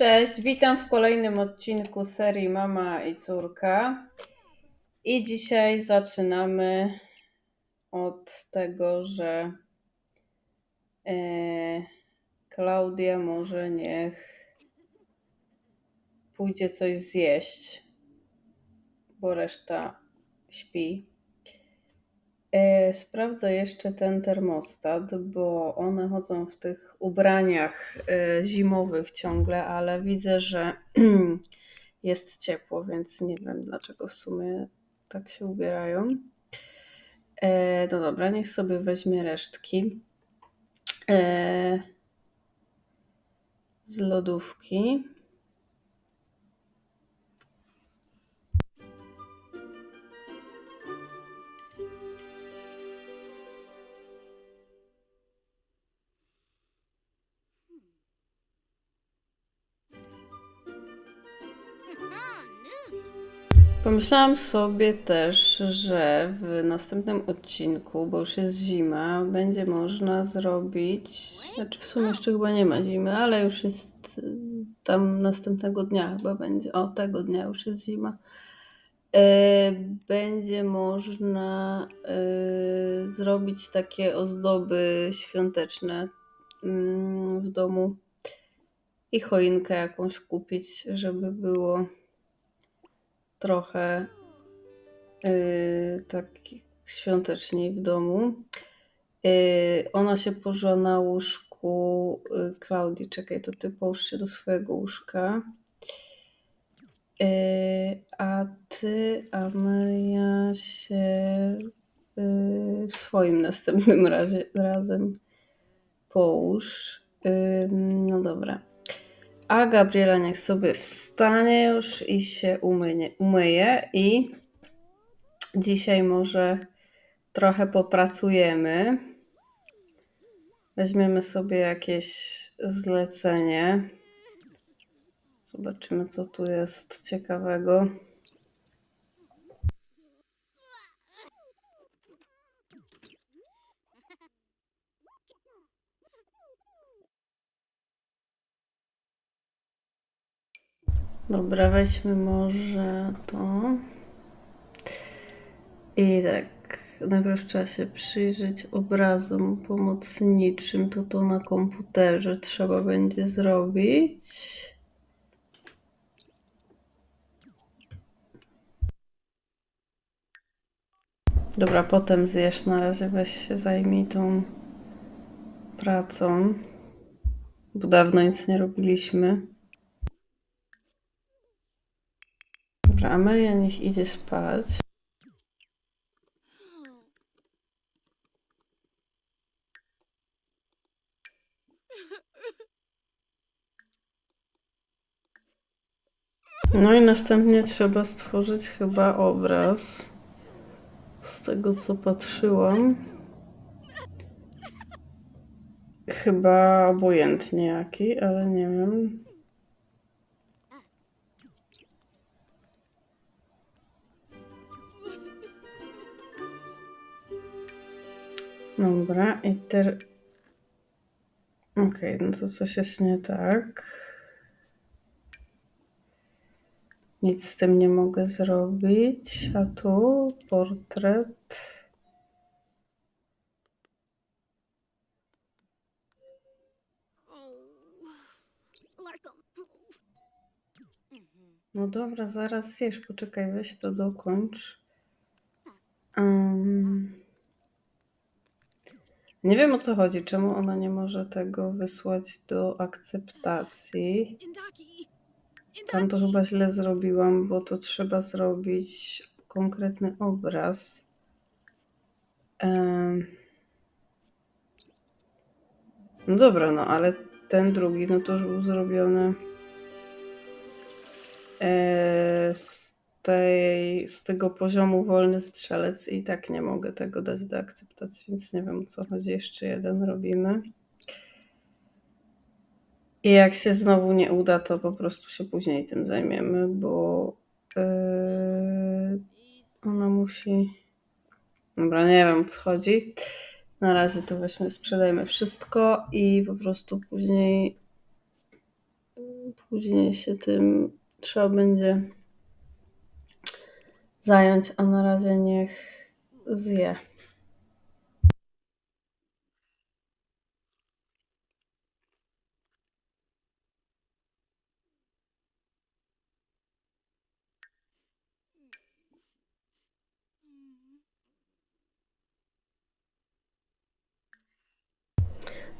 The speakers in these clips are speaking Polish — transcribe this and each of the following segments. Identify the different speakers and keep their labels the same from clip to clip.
Speaker 1: Cześć, witam w kolejnym odcinku serii Mama i Córka. I dzisiaj zaczynamy od tego, że e, Klaudia może niech pójdzie coś zjeść, bo reszta śpi. E, sprawdzę jeszcze ten termostat, bo one chodzą w tych ubraniach e, zimowych ciągle, ale widzę, że jest ciepło, więc nie wiem dlaczego w sumie tak się ubierają. E, no dobra, niech sobie weźmie resztki z lodówki. Pomyślałam sobie też, że w następnym odcinku, bo już jest zima, będzie można zrobić. Znaczy, w sumie jeszcze chyba nie ma zimy, ale już jest y, tam następnego dnia chyba będzie. O, tego dnia już jest zima. E, będzie można y, zrobić takie ozdoby świąteczne mm, w domu i choinkę jakąś kupić, żeby było trochę yy, tak świąteczniej w domu. Yy, ona się położyła na łóżku yy, Klaudii. Czekaj, to ty połóż się do swojego łóżka. Yy, a ty, Amelia, się yy, w swoim następnym razie, razem połóż. Yy, no dobra. A Gabriela niech sobie wstanie już i się umyje, umyje i dzisiaj może trochę popracujemy. Weźmiemy sobie jakieś zlecenie. Zobaczymy, co tu jest ciekawego. Dobra, weźmy może to. I tak, najpierw trzeba się przyjrzeć obrazom pomocniczym. To to na komputerze trzeba będzie zrobić. Dobra, potem zjesz. Na razie weź się zajmij tą pracą. Bo dawno nic nie robiliśmy. Dobra, Amelia niech idzie spać. No i następnie trzeba stworzyć chyba obraz. Z tego co patrzyłam. Chyba obojętnie jaki, ale nie wiem. Dobra, i ter... Okej, okay, no to coś jest nie tak. Nic z tym nie mogę zrobić. A tu portret. No dobra, zaraz zjesz, poczekaj, weź to dokończ. Um, nie wiem o co chodzi, czemu ona nie może tego wysłać do akceptacji. Tam to chyba źle zrobiłam, bo to trzeba zrobić konkretny obraz. No dobra, no ale ten drugi, no to już był zrobiony e, z, tej, z tego poziomu wolny strzelec i tak nie mogę tego dać do akceptacji, więc nie wiem co chodzi. Jeszcze jeden robimy. I jak się znowu nie uda, to po prostu się później tym zajmiemy, bo yy, ona musi. Dobra, nie wiem co chodzi. Na razie to weźmy, sprzedajmy wszystko i po prostu później później się tym trzeba będzie zająć, a na razie niech zje.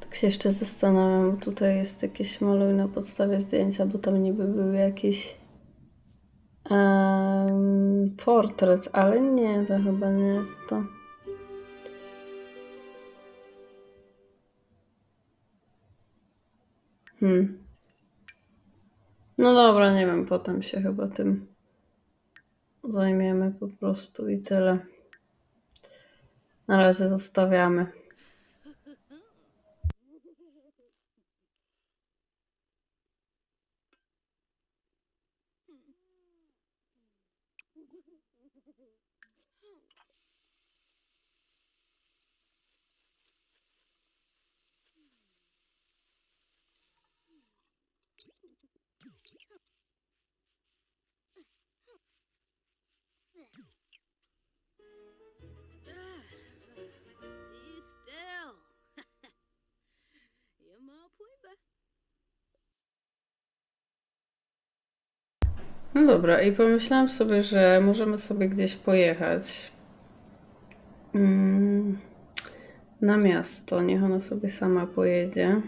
Speaker 1: Tak się jeszcze zastanawiam, bo tutaj jest jakieś maluj na podstawie zdjęcia, bo tam niby był jakiś em, portret, ale nie, to chyba nie jest to. Hmm. No dobra, nie wiem, potem się chyba tym zajmiemy po prostu i tyle. Na razie zostawiamy. No dobra, i pomyślałam sobie, że możemy sobie gdzieś pojechać mm, na miasto. Niech ona sobie sama pojedzie.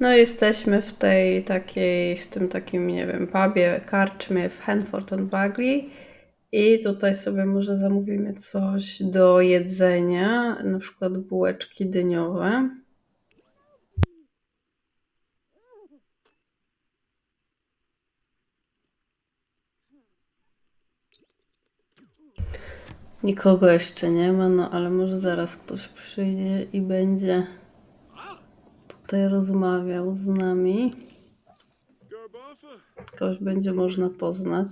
Speaker 1: No jesteśmy w tej takiej, w tym takim, nie wiem, pubie, karczmie w Hanford on Bagley i tutaj sobie może zamówimy coś do jedzenia, na przykład bułeczki dyniowe. Nikogo jeszcze nie ma, no ale może zaraz ktoś przyjdzie i będzie tutaj rozmawiał z nami. Kogoś będzie można poznać.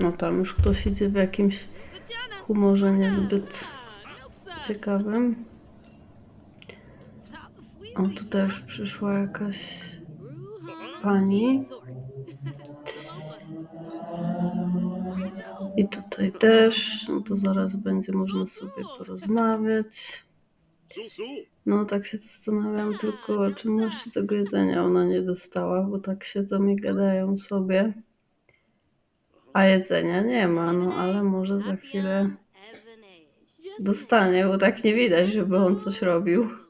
Speaker 1: No tam już ktoś idzie w jakimś humorze niezbyt ciekawym. O, tutaj już przyszła jakaś pani. I tutaj też. No to zaraz będzie można sobie porozmawiać. No tak się zastanawiam tylko, czemu jeszcze tego jedzenia ona nie dostała, bo tak siedzą i gadają sobie. A jedzenia nie ma, no ale może za chwilę dostanie, bo tak nie widać, żeby on coś robił.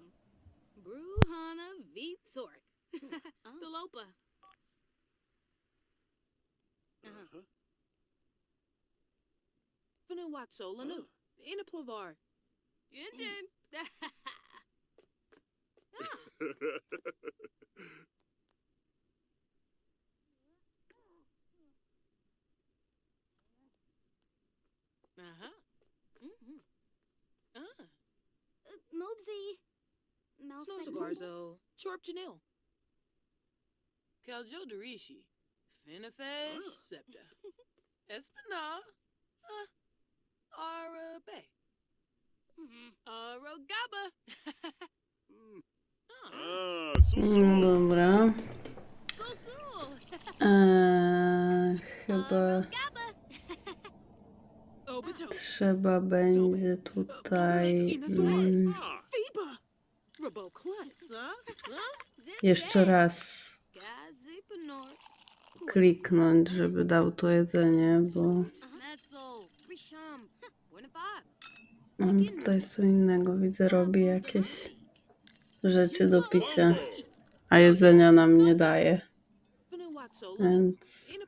Speaker 2: spune Waxol
Speaker 3: nu.
Speaker 4: In a plovar.
Speaker 2: Injin.
Speaker 4: Uh-huh. Mm-hmm. Ah.
Speaker 5: Uh, Mobsy. Mouse
Speaker 4: Garzo. Chorp Janil. Caljo Darishi. Finifesh Septa. Espina. Huh. Arabe.
Speaker 2: Arogaba.
Speaker 4: Ah,
Speaker 3: Ah, Sul.
Speaker 1: dobra. Eee, chyba trzeba będzie tutaj mm,
Speaker 3: Ah,
Speaker 1: jeszcze raz kliknąć, żeby dał to jedzenie, bo. On tutaj co innego widzę, robi jakieś rzeczy do picia, a jedzenia nam nie daje, więc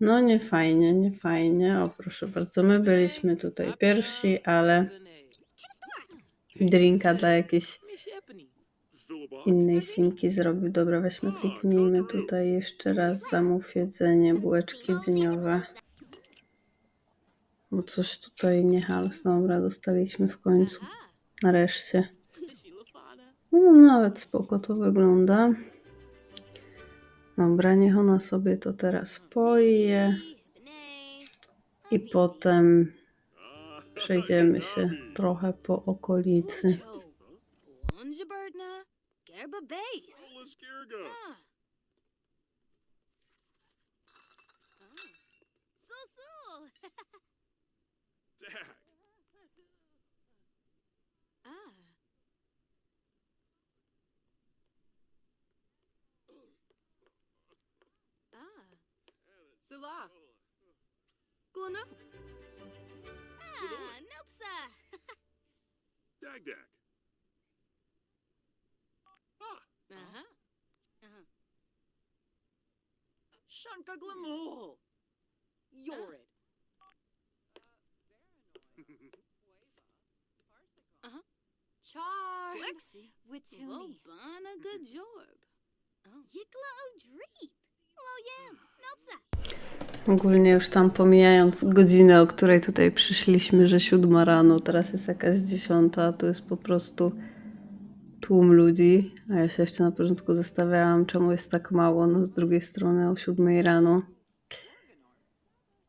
Speaker 1: no nie fajnie, nie fajnie. O proszę bardzo, my byliśmy tutaj pierwsi, ale drinka dla jakiejś innej simki zrobił. Dobra, weźmy kliknijmy tutaj jeszcze raz, zamów jedzenie, bułeczki dyniowe. Bo coś tutaj nie hals. Dobra, dostaliśmy w końcu, nareszcie. No, nawet spoko to wygląda. Dobra, niech ona sobie to teraz poje. I potem przejdziemy się trochę po okolicy.
Speaker 2: Gerba Base.
Speaker 4: lá. Gluna?
Speaker 5: Ah, Nopsa!
Speaker 3: Dag Dag. Ah.
Speaker 2: Uh-huh. Uh-huh.
Speaker 4: Shanka Glamool! Yorid.
Speaker 2: Uh-huh.
Speaker 5: uh-huh. uh-huh.
Speaker 2: Char. Lexi. Wituni. Wobana Gajorb. Oh.
Speaker 5: Yikla O'Dreep.
Speaker 1: Ogólnie już tam pomijając godzinę, o której tutaj przyszliśmy, że siódma rano, teraz jest jakaś dziesiąta, tu jest po prostu tłum ludzi, a ja się jeszcze na początku zastanawiałam, czemu jest tak mało, no z drugiej strony o siódmej rano.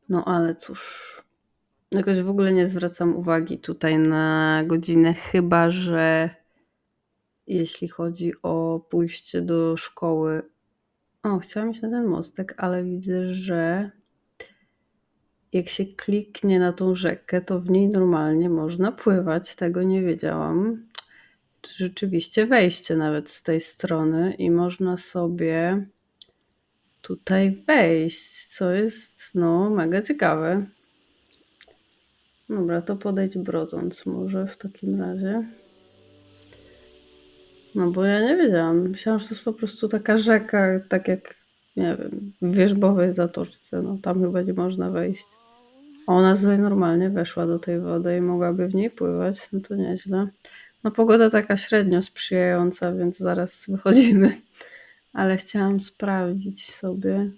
Speaker 1: No ale cóż, jakoś w ogóle nie zwracam uwagi tutaj na godzinę, chyba że jeśli chodzi o pójście do szkoły. O, chciałam iść na ten mostek, ale widzę, że jak się kliknie na tą rzekę, to w niej normalnie można pływać. Tego nie wiedziałam. To rzeczywiście wejście nawet z tej strony i można sobie tutaj wejść, co jest no mega ciekawe. Dobra, to podejdź brodząc może w takim razie. No bo ja nie wiedziałam. Myślałam, że to jest po prostu taka rzeka, tak jak, nie wiem, w wierzbowej zatoczce. No tam chyba nie można wejść. A ona tutaj normalnie weszła do tej wody i mogłaby w niej pływać. No to nieźle. No pogoda taka średnio sprzyjająca, więc zaraz wychodzimy. Ale chciałam sprawdzić sobie,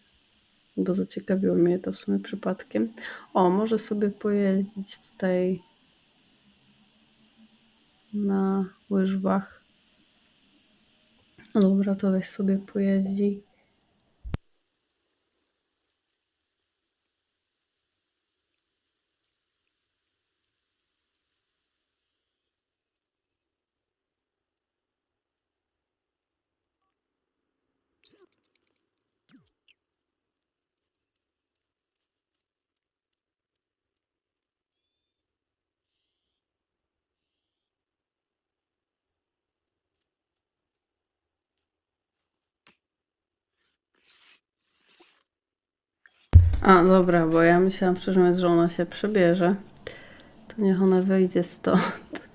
Speaker 1: bo zaciekawiło mnie to w sumie przypadkiem. O, może sobie pojeździć tutaj na łyżwach. Dobra, to weź sobie pojeździ. A, dobra, bo ja myślałam szczerze mówiąc, że ona się przebierze. To niech ona wyjdzie stąd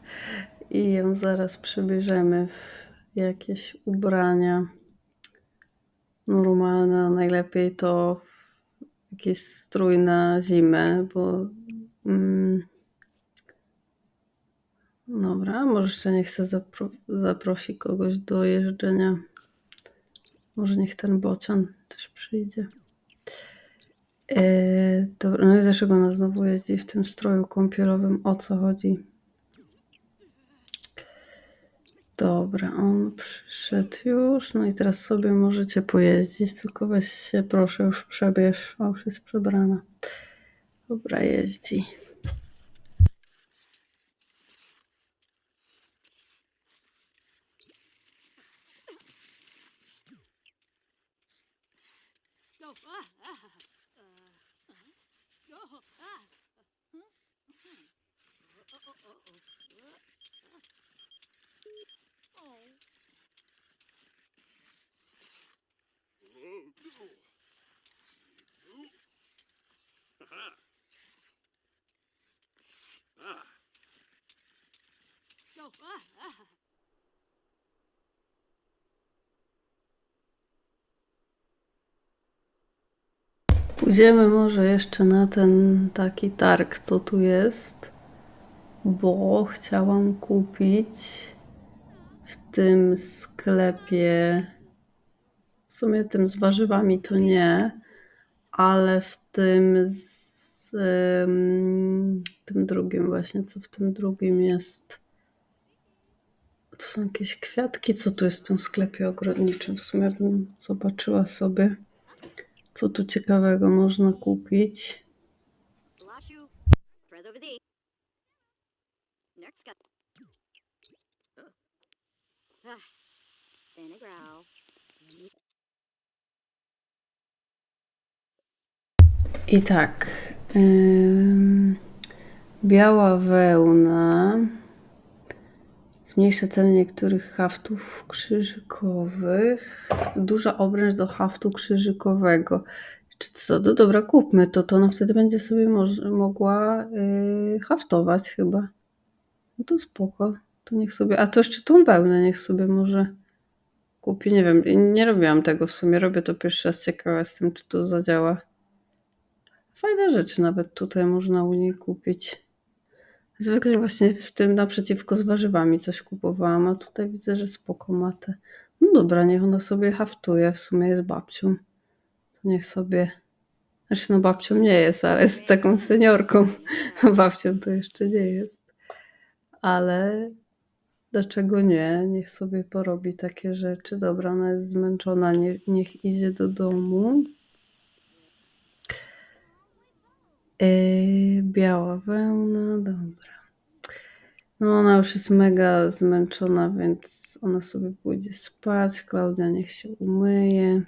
Speaker 1: i ją zaraz przebierzemy w jakieś ubrania normalne, najlepiej to jakiś strój na zimę, bo mm, dobra, może jeszcze nie chcę zapro zaprosi kogoś do jeżdżenia. Może niech ten bocian też przyjdzie. Dobra, no i dlaczego ona znowu jeździ w tym stroju kąpielowym? O co chodzi? Dobra, on przyszedł już, no i teraz sobie możecie pojeździć, tylko weź się proszę już przebierz, a już jest przebrana. Dobra, jeździ.
Speaker 2: Go. Oh,
Speaker 1: Pójdziemy może jeszcze na ten taki targ, co tu jest, bo chciałam kupić w tym sklepie, w sumie tym z warzywami to nie, ale w tym z ym, tym drugim właśnie, co w tym drugim jest. To są jakieś kwiatki, co tu jest w tym sklepie ogrodniczym. W sumie bym zobaczyła sobie, co tu ciekawego można kupić. I tak. ym, biała wełna zmniejsza ceny niektórych haftów krzyżykowych. Duża obręcz do haftu krzyżykowego. Czy co? No dobra, kupmy to, to ona wtedy będzie sobie mogła yy, haftować chyba. No to spoko. To niech sobie, a to jeszcze tą wełnę niech sobie może kupi. Nie wiem, nie robiłam tego w sumie. Robię to pierwszy raz. Ciekawa jestem, czy to zadziała. Fajne rzeczy nawet tutaj można u niej kupić. Zwykle właśnie w tym naprzeciwko z warzywami coś kupowałam, a tutaj widzę, że spoko ma te. No dobra, niech ona sobie haftuje, w sumie jest babcią. To niech sobie... Znaczy no babcią nie jest, ale jest taką seniorką. Babcią to jeszcze nie jest. Ale dlaczego nie? Niech sobie porobi takie rzeczy. Dobra, ona jest zmęczona, nie, niech idzie do domu. Yy, biała wełna, dobra. No ona już jest mega zmęczona, więc ona sobie pójdzie spać. Klaudia niech się umyje.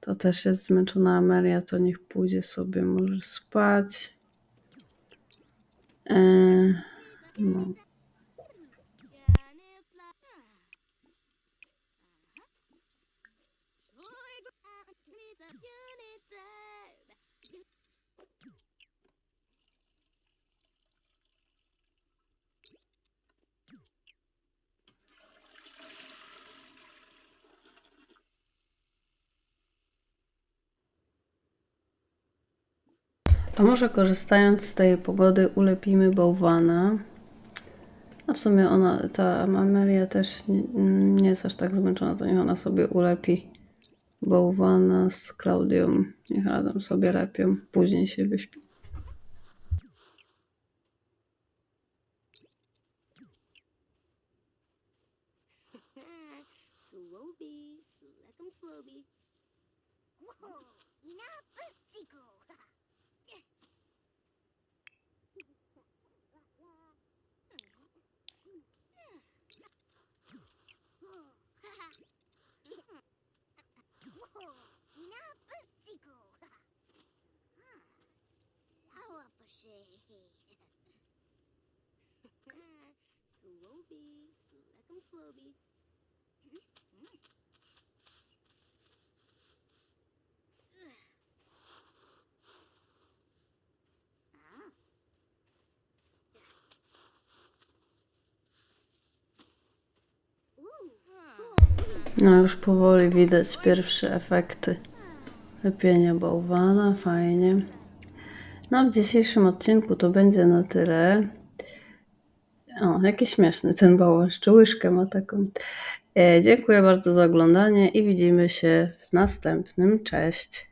Speaker 1: To też jest zmęczona Amelia, to niech pójdzie sobie może spać. Yy, no. A może korzystając z tej pogody ulepimy bałwana. A w sumie ona, ta Amelia też nie, nie jest aż tak zmęczona, to niech ona sobie ulepi bałwana z Klaudią. Niech razem sobie lepią, później się wyśpi.
Speaker 5: Slackum swoby. Whoa, ina Swoby.
Speaker 1: No już powoli widać pierwsze efekty lepienia bałwana, fajnie. No w dzisiejszym odcinku to będzie na tyle. O, jaki śmieszny ten bałwan, łyżkę ma taką. E, dziękuję bardzo za oglądanie i widzimy się w następnym. Cześć!